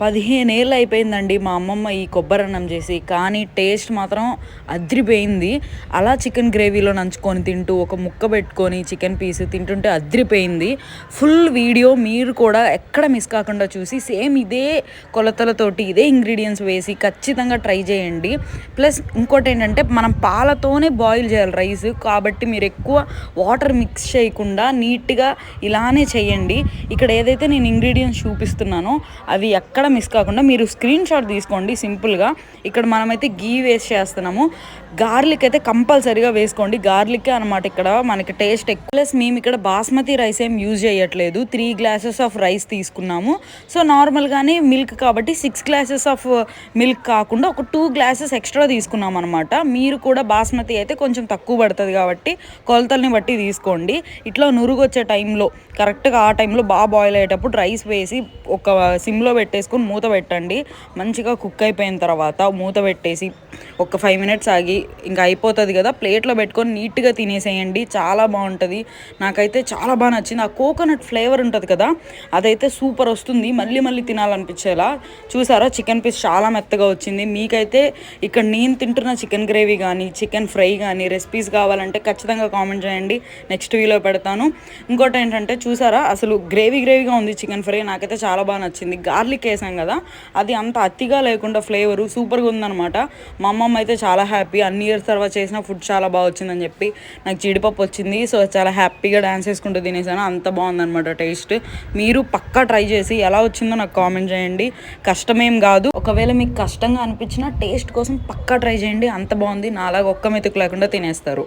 పదిహేను ఏళ్ళు అయిపోయిందండి మా అమ్మమ్మ ఈ కొబ్బరి అన్నం చేసి. కానీ టేస్ట్ మాత్రం అద్రిపోయింది. అలా చికెన్ గ్రేవీలో నంచుకొని తింటూ ఒక ముక్క పెట్టుకొని చికెన్ పీస్ తింటుంటే అద్రిపోయింది. ఫుల్ వీడియో మీరు కూడా ఎక్కడ మిస్ కాకుండా చూసి సేమ్ ఇదే కొలతలతోటి ఇదే ఇంగ్రీడియంట్స్ వేసి ఖచ్చితంగా ట్రై చేయండి. ప్లస్ ఇంకోటి ఏంటంటే మనం పాలతోనే బాయిల్ చేయాలి రైస్. కాబట్టి మీరు ఎక్కువ వాటర్ మిక్స్ చేయకుండా నీట్గా ఇలానే చేయండి. ఇక్కడ ఏదైతే నేను ఇంగ్రీడియంట్స్ చూపిస్తున్నానో అవి ఎక్కడ మిస్ కాకుండా మీరు స్క్రీన్ షాట్ తీసుకోండి సింపుల్గా ఇక్కడ మనమైతే గీ వేస్ట్ చేస్తున్నాము. గార్లిక్ అయితే కంపల్సరీగా వేసుకోండి. గార్లిక్ అనమాట ఇక్కడ మనకి టేస్ట్ ఎక్కువ. ప్లస్ మేము ఇక్కడ బాస్మతి రైస్ ఏం యూజ్ చేయట్లేదు. త్రీ గ్లాసెస్ ఆఫ్ రైస్ తీసుకున్నాము. సో నార్మల్గానే మిల్క్ కాబట్టి సిక్స్ గ్లాసెస్ ఆఫ్ మిల్క్ కాకుండా ఒక టూ గ్లాసెస్ ఎక్స్ట్రా తీసుకున్నాం అనమాట మీరు కూడా బాస్మతి అయితే కొంచెం తక్కువ పడుతుంది కాబట్టి కొలతల్ని బట్టి తీసుకోండి. ఇట్లా నురుగు వచ్చే టైంలో కరెక్ట్గా ఆ టైంలో బాగా బాయిల్ అయ్యేటప్పుడు రైస్ వేసి ఒక సిమ్లో పెట్టేసుకొని మూత పెట్టండి. మంచిగా కుక్ అయిపోయిన తర్వాత మూత పెట్టేసి ఒక ఫైవ్ మినిట్స్ ఆగి ఇంకా అయిపోతుంది కదా ప్లేట్లో పెట్టుకొని నీట్గా తినేసేయండి చాలా బాగుంటుంది. నాకైతే చాలా బాగా నచ్చింది. ఆ కోకోనట్ ఫ్లేవర్ ఉంటుంది కదా అదైతే సూపర్ వస్తుంది. మళ్ళీ మళ్ళీ తినాలనిపించేలా. చూసారా చికెన్ పీస్ చాలా మెత్తగా వచ్చింది. మీకైతే ఇక్కడ నేను తింటున్న చికెన్ గ్రేవీ కానీ చికెన్ ఫ్రై కానీ రెసిపీస్ కావాలంటే ఖచ్చితంగా కామెంట్ చేయండి. నెక్స్ట్ వీలో పెడతాను. ఇంకోటి ఏంటంటే చూసారా అసలు గ్రేవీ గ్రేవీగా ఉంది చికెన్ ఫ్రై నాకైతే చాలా బాగా నచ్చింది. గార్లిక్ వేసాం కదా అది అంత అతిగా లేకుండా ఫ్లేవరు సూపర్గా ఉందనమాట మా అమ్మమ్మ అయితే చాలా హ్యాపీ. అన్ని ఇయర్స్ తర్వాత చేసిన ఫుడ్ చాలా బాగా వచ్చిందని చెప్పి నాకు జీడిపప్పు వచ్చింది. సో చాలా హ్యాపీగా డ్యాన్స్ చేసుకుంటూ తినేసాను. అంత బాగుందనమాట టేస్ట్. మీరు పక్కా ట్రై చేసి ఎలా వచ్చిందో నాకు కామెంట్ చేయండి. కష్టమేం కాదు. ఒకవేళ మీకు కష్టంగా అనిపించినా టేస్ట్ కోసం పక్కా ట్రై చేయండి. అంత బాగుంది. నాలాగా ఒక్క మెతుకు లేకుండా తినేస్తారు.